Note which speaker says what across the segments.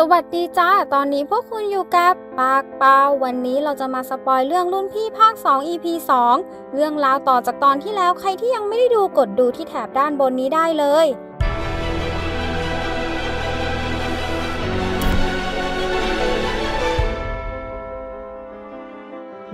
Speaker 1: สวัสดีจ้า ตอนนี้พวกคุณอยู่กับปากเปาวันนี้เราจะมาสปอยเรื่องรุ่นพี่ภาค 2 EP 2 เรื่องราวต่อจากตอนที่แล้วใครที่ยังไม่ได้ดูกดดูที่แถบด้านบนนี้ได้เลย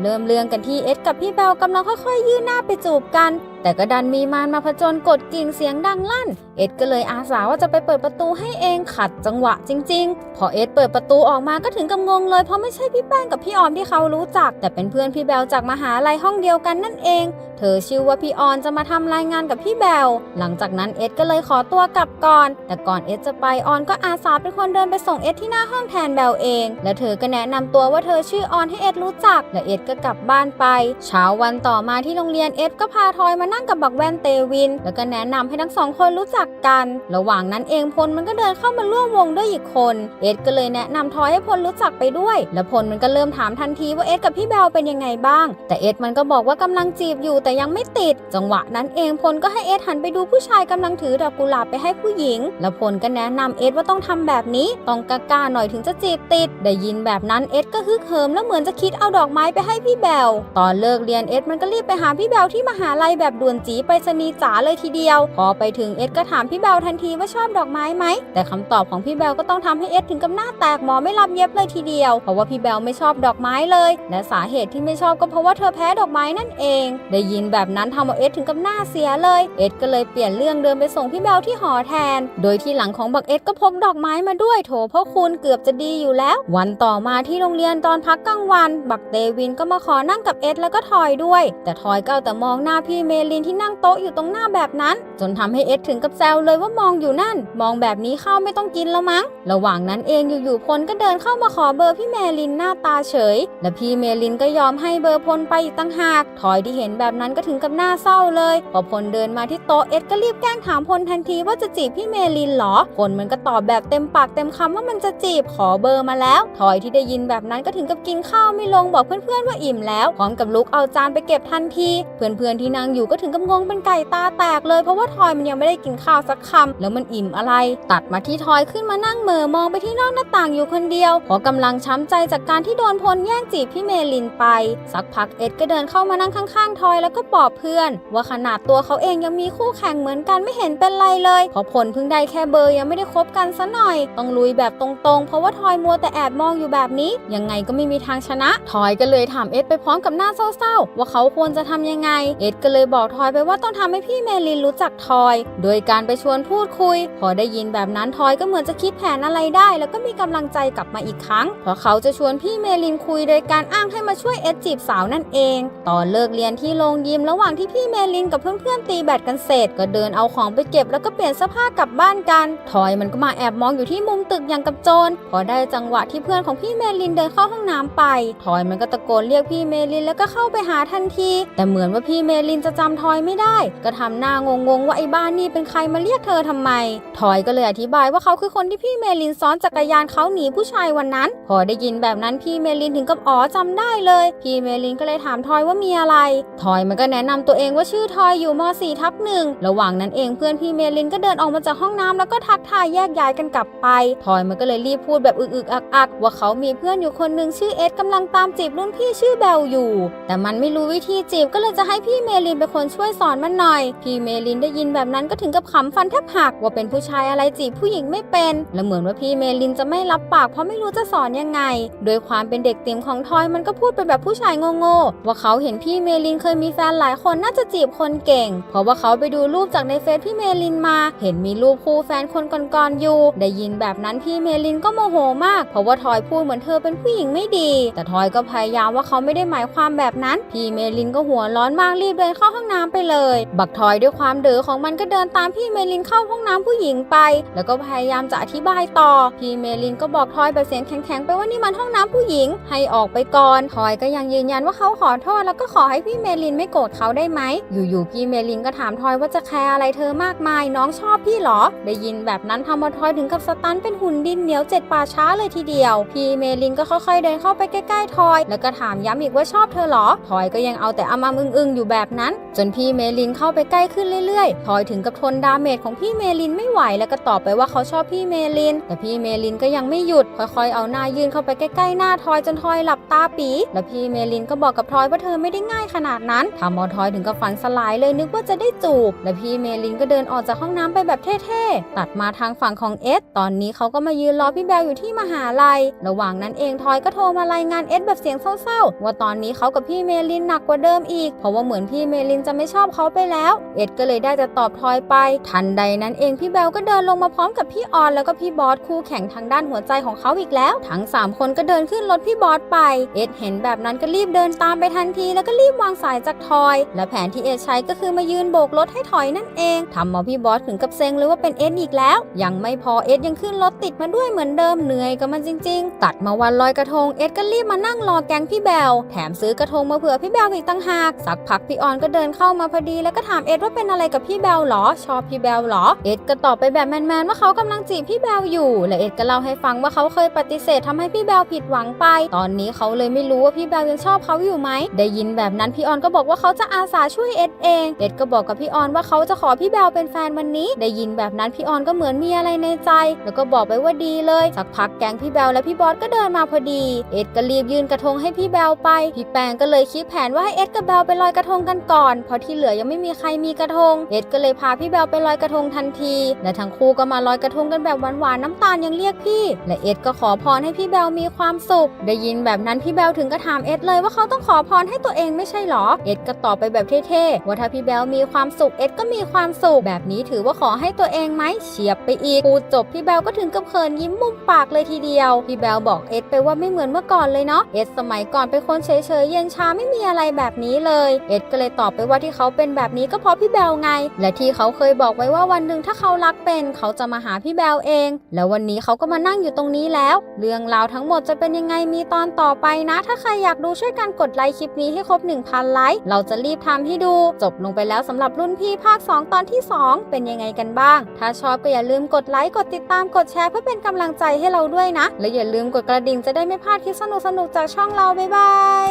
Speaker 1: เริ่มเรื่องกันที่เอ็ดกับพี่เบลกำลังค่อยๆ ยื่นหน้าไปจูบกัน แต่ก็ดันมีมารมาผจญกดกิ่งเสียงดังลั่น เอ็ดก็เลยอาสาว่าจะไปเปิดประตูให้เองขัดจังหวะจริง ๆ พอเอ็ดเปิดประตูออกมาก็ถึงกับงงเลย เพราะไม่ใช่พี่แป้งกับพี่ออมที่เขารู้จัก แต่เป็นเพื่อนพี่เบลจากมหาลัยห้องเดียวกันนั่นเอง เธอชื่อว่าพี่ออนจะมาทำรายงานกับพี่เบลหลังจากนั้นเอ็ดก็เลยขอตัวกลับก่อน แต่ก่อนเอ็ดจะไปออนก็อาสาเป็นคนเดินไปส่งเอ็ดที่หน้าห้องแทนเบลเอง และเธอก็แนะนำตัวว่าเธอชื่อออนให้เอ็ดรู้จัก และเอ็ดก็กลับบ้านไป เช้าวันต่อมาที่โรงเรียนเอ็ดก็พาทอยมานั่งกับบักแวนเตวิน แล้วก็แนะนำให้ทั้งสองคนรู้จักกัน ระหว่างนั้นเองพลมันก็เดินเข้ามาร่วมวงด้วยอีกคน เอ็ดก็เลยแนะนำทอยให้พลรู้จักไปด้วย และพลมันก็เริ่มถามทันทีว่าเอ็ดกับพี่เบลเป็นยังไงบ้าง แต่เอ็ดมันก็บอกว่ากำลังจีบอยู่แต่ยังไม่ติด จังหวะนั้นเองพลก็ให้เอ็ดหันไปดูผู้ชายกำลังถือดอกกุหลาบไปให้ผู้หญิง แล้วพลก็แนะนำเอ็ดว่าต้องทำแบบนี้ ต้องกล้าๆหน่อยถึงจะจีบติด ได้ยินแบบนั้นเอ็ดก็ฮึกเหิมแล้วเหมือนจะคิดเอาดอกไม้ไปให้พี่เบลตอนเลิกเรียนเอ็ดมันก็รีบไปหาพี่เบลที่มหาลัยแบบดวนจีไปสนีจ๋าเลยทีเดียว พอไปถึงเอ็ดก็ถามพี่เบลทันทีว่าชอบดอกไม้ไหม แต่คำตอบของพี่เบลก็ต้องทำให้เอ็ดถึงกับหน้าแตกหมอไม่รับเย็บเลยทีเดียว เพราะว่าพี่เบลไม่ชอบดอกไม้เลย และสาเหตุที่ไม่ชอบก็เพราะว่าเธอแพ้ดอกไม้นั่นเอง ได้ยินแบบนั้นทำเอาเอ็ดถึงกับหน้าเสียเลย เอ็ดก็เลยเปลี่ยนเรื่องเดินไปส่งพี่เบลที่หอแทน โดยที่หลังของบักเอ็ดก็พกดอกไม้มาด้วยโถพ่อคุณเกือบจะดีอยู่แล้ว วันต่อมาที่โรงเรียนตอนพักกลางวัน บักเตวินก็มาขอนั่งกับเอ็ดแล้วก็ทอยด้วย แต่ทอยก็แต่มองหน้าพี่เมลินที่นั่งโต๊ะอยู่ตรงหน้าแบบนั้น จนทำให้เอ็ดถึงกับแซวเลยว่ามองอยู่นั่น มองแบบนี้ข้าวไม่ต้องกินแล้วมั้ง ระหว่างนั้นเองอยู่ๆพลก็เดินเข้ามาขอเบอร์พี่เมลินหน้าตาเฉย และพี่เมลินก็ยอมให้เบอร์พลไปอีกตั้งหากทอยที่เห็นแบบนั้นก็ถึงกับหน้าเศร้าเลย พอพลเดินมาที่โต๊ะเอ็ดก็รีบแกล้งถามพลทันทีว่าจะจีบพี่เมลินเหรอพลมันก็ตอบแบบเต็มปากเต็มคำว่ามันจะจีบขอเบอร์มาแล้วทอยที่ได้ยินแบบนั้นก็ถึงกับกินข้าวไม่ลงบอกเพื่อนๆว่าอิ่มแล้วพร้อมกับลุกเอาจานไปเก็บทันที เพื่อนๆที่นั่งอยู่ก็ถึงกับงงเป็นไก่ตาแตกเลยเพราะว่าทอยมันยังไม่ได้กินข้าวสักคำแล้วมันอิ่มอะไร ตัดมาที่ทอยขึ้นมานั่งเหม่อมองไปที่นอกหน้าต่างอยู่คนเดียวเพราะกำลังช้ำใจจากการที่โดนพลแย่งจีบพี่เมลินไป สักพักเอ็ดก็เดินเข้ามานั่งข้างๆทอยแล้วก็ปลอบเพื่อน ว่าขนาดตัวเขาเองยังมีคู่แข่งเหมือนกันไม่เห็นเป็นไรเลยเพราะผลเพิ่งได้แค่เบอร์ยังไม่ได้คบกันซะหน่อย ต้องลุยแบบตรงๆ เพราะว่าทอยมัวแต่แอบมองอยู่แบบนี้ ยังไงก็ไม่มีทางชนะ ทอยก็เลยถามเอ็ดไปพร้อมกับหน้าเศร้าๆ ว่าเขาควรจะทำยังไง เอ็ดก็เลยบอกทอยไปว่าต้องทำให้พี่เมลินรู้จักทอย โดยการไปชวนพูดคุย พอได้ยินแบบนั้นทอยก็เหมือนจะคิดแผนอะไรได้ แล้วก็มีกำลังใจกลับมาอีกครั้ง เพราะเขาจะชวนพี่เมลินคุยโดยการอ้างให้มาช่วยเอ็ดจีบสาวนั่นเอง ตอนเลิกเรียนที่โรงยิมระหว่างที่พี่เมลินกับเพื่อนๆตีแบดกันเสร็จ ก็เดินเอาของไปเก็บแล้วก็เปลี่ยนเสื้อผ้ากลับบ้านกัน ทอยมันก็มาแอบมองอยู่ที่มุมตึกอย่างกับโจร พอได้จังหวะที่เพื่อนของพี่เมลินเดินเข้าห้องน้ำไป ทอยมันก็ตะโกนเรียกพี่เมลินแล้วก็เข้าไปหาทันที แต่เหมือนว่าพี่เมลินจะจำทอยไม่ได้ ก็ทำหน้างงๆว่าไอ้บ้านนี่เป็นใครมาเรียกเธอทำไม ทอยก็เลยอธิบายว่าเขาคือคนที่พี่เมลินซ้อนจักรยานเขาหนีผู้ชายวันนั้น พอได้ยินแบบนั้นพี่เมลินถึงกับอ๋อจำได้เลย พี่เมลินก็เลยถามทอยว่ามีอะไร ทอยมันก็แนะนำตัวเองว่าชื่อทอยอยู่ม .4 ทับหนึ่งระหว่างนั้นเองเพื่อนพี่เมลินก็เดินออกมาจากห้องน้ำแล้วก็ทักทายแยกย้ายกันกลับไป ทอยมันก็เลยรีบพูดแบบอึกๆอักๆว่าเขามีเพื่อนอยู่คนหนึ่งชื่อเอ็ดกำลังตามจีบรุ่นพี่ชื่อเบลอยู่ แต่มันไม่รู้วิธีจีบก็เลยจะให้พี่เมลินเป็นคนช่วยสอนมันหน่อย พี่เมลินได้ยินแบบนั้นก็ถึงกับขำฟันแทบหักว่าเป็นผู้ชายอะไรจีบผู้หญิงไม่เป็น และเหมือนว่าพี่เมลินจะไม่รับปากเพราะไม่รู้จะสอนยังไง โดยความเป็นเด็กเตียมของทอยมันก็พูดไปแบบผู้ชายโง่ๆว่าเขาเห็นพี่เมลินเคยมีแฟนหลายคนน่าจะจีบคนเก่ง เพราะว่าเขาไปดูรูปจากในเฟซพี่เมลินมา เห็นมีรูปคู่แฟนคนก่อนๆอยู่ ได้ยินแบบนั้นพี่เมลินก็โมโหมาก เพราะว่าทอยพูดเหมือนเธอเป็นผู้หญิงไม่ดี แต่ทอยก็พยายามว่าเขาไม่ได้หมายความแบบนั้น พี่เมลินก็หัวร้อนมากรีบเดินเข้าห้องน้ำไปเลย บักทอยด้วยความเด๋อของมันก็เดินตามพี่เมลินเข้าห้องน้ำผู้หญิงไป แล้วก็พยายามจะอธิบายต่อ พี่เมลินก็บอกทอยแบบเสียงแข็งๆไปว่านี่มันห้องน้ำผู้หญิง ให้ออกไปก่อนทอยก็ยังยืนยันว่าเขาขอโทษแล้วก็ขอให้พี่เมลินไม่โกรธเขาได้ไหม อยู่ๆพี่เมลินก็ถามทอยว่าจะแคร์อะไรเธอมากมาย น้องชอบพี่เหรอ ได้ยินแบบนั้นทำเอาทอยถึงกับสตันเป็นหุ่นดินเหนียวเจ็ดป่าช้าเลยทีเดียว พี่เมลินก็ค่อยๆเดินเข้าไปใกล้ๆทอย แล้วก็ถามย้ำอีกว่าชอบเธอเหรอทอยก็ยังเอาแต่อ้ำๆอึ้งๆอยู่แบบนั้นจนนพี่เมลินเข้าไปใกล้ขึ้นเรื่อยๆทอยถึงกับทนดาเมจของพี่เมลินไม่ไหวแล้วก็ตอบไปว่าเขาชอบพี่เมลิน แต่พี่เมลินก็ยังไม่หยุดค่อยๆเอาหน้ายื่นเข้าไปใกล้ๆหน้าทอยจนทอยหลับตาปี แล้วพี่เมลินก็บอกกับทอยว่าเธอไม่ได้ง่ายขนาดนั้นทำเอาทอยถึงกับฝันสลายเลยนึกว่าจะได้จูบ และพี่เมลินก็เดินออกจากห้องน้ำไปแบบเท่ๆ ตัดมาทางฝั่งของเอสตอนนี้เขาก็มายืนรอพี่แบลอยู่ที่มหาลัย ระหว่างนั้นเองทอยก็โทรมารายงานเอสแบบเสียงเศร้าๆ ว่าตอนนี้เขากับพี่เมลินหนักกว่าเดิมอีก เพราะว่าเหมือนพี่เมลินจะไม่ชอบเขาไปแล้ว เอ็ดก็เลยได้จะตอบทอยไป ทันใดนั้นเองพี่แบลก็เดินลงมาพร้อมกับพี่ออนแล้วก็พี่บอสคู่แข่งทางด้านหัวใจของเขาอีกแล้ว ทั้ง 3 คนก็เดินขึ้นรถพี่บอสไป เอ็ดเห็นแบบนั้นก็รีบเดินตามไปทันที แล้วก็รีบวางสายจากทอย และแผนที่เอ็ดใช้ก็คือมายืนโบกรถให้ถอยนั่นเองทำเอาพี่บอสถึงกับเซ็งเลยว่าเป็นเอ็ดอีกแล้ว ยังไม่พอเอ็ดยังขึ้นรถติดมาด้วยเหมือนเดิมเหนื่อยกับมันจริง ๆ ตัดมาวันลอยกระทงเอ็ดก็รีบมานั่งรอแกงพี่แบลแถมซื้อกระทงมาเผื่อพี่แบลอีกตั้งหากสักพักพี่ออนก็เดินเข้ามาพอดีแล้วก็ถามเอ็ดว่าเป็นอะไรกับพี่แบลหรอ ชอบพี่แบลหรอ เอ็ดก็ตอบไปแบบแมนๆว่าเขากำลังจีบพี่แบลอยู่ และเอ็ดก็เล่าให้ฟังว่าเขาเคยปฏิเสธทำให้พี่แบลผิดหวังไป ตอนนี้เขาเลยไม่รู้ว่าพี่แบลยังชอบเขาอยู่ไหม ได้ยินแบบนั้นพี่ออนก็บอกว่าเขาจะอาสาช่วยเอ็ดเอง เอ็ดก็บอกกับพี่ออนว่าเขาจะขอพี่แบลเป็นแฟนวันนี้ ได้ยินแบบนั้นพี่ออนก็เหมือนมีอะไรในใจ แล้วก็บอกไปว่าดีเลย สักพักแก๊งพี่แบลและพี่บอสก็เดินมาพอดี เอ็ดก็รีบยื่นกระทงให้พี่แบลไป พี่แปงก็เลยคิดแผนว่าให้เอ็ดกับแบลไปลอยกระทงกันก่อนพราะที่เหลือยังไม่มีใครมีกระทงเอ็ดก็เลยพาพี่แบลไปลอยกระทงทันที และทั้งคู่ก็มาลอยกระทงกันแบบหวานๆน้ำตาลยังเรียกพี่ และเอ็ดก็ขอพรให้พี่แบลมีความสุข ได้ยินแบบนั้นพี่แบลถึงก็ถามเอ็ดเลยว่าเขาต้องขอพรให้ตัวเองไม่ใช่หรอ เอ็ดก็ตอบไปแบบเท่ๆว่าถ้าพี่แบลมีความสุขเอ็ดก็มีความสุขแบบนี้ถือว่าขอให้ตัวเองไหมเฉียบไปอีกพูดจบพี่แบลก็ถึงกับเขินยิ้มมุมปากเลยทีเดียวพี่แบลบอกเอ็ดไปว่าไม่เหมือนเมื่อก่อนเลยเนาะเอ็ดสมัยก่อนเป็นคนเฉยๆเย็นชาไม่มีอะไรแบบนี้เลย เอ็ดก็เลยตอบไปว่า่าที่เขาเป็นแบบนี้ก็เพราะพี่แบลไง และที่เขาเคยบอกไว้ว่าวันหนึ่งถ้าเขารักเป็น เขาจะมาหาพี่แบลเอง แล้ววันนี้เขาก็มานั่งอยู่ตรงนี้แล้ว เรื่องราวทั้งหมดจะเป็นยังไงมีตอนต่อไปนะ ถ้าใครอยากดูช่วยกันกดไลค์คลิปนี้ให้ครบ 1,000 ไลค์เราจะรีบทำให้ดู จบลงไปแล้วสำหรับรุ่นพี่ภาค 2 ตอนที่ 2 เป็นยังไงกันบ้าง ถ้าชอบก็อย่าลืมกดไลค์กดติดตามกดแชร์เพื่อเป็นกำลังใจให้เราด้วยนะ และอย่าลืมกดกระดิ่งจะได้ไม่พลาดคลิปสนุกๆจากช่องเราบ๊ายบาย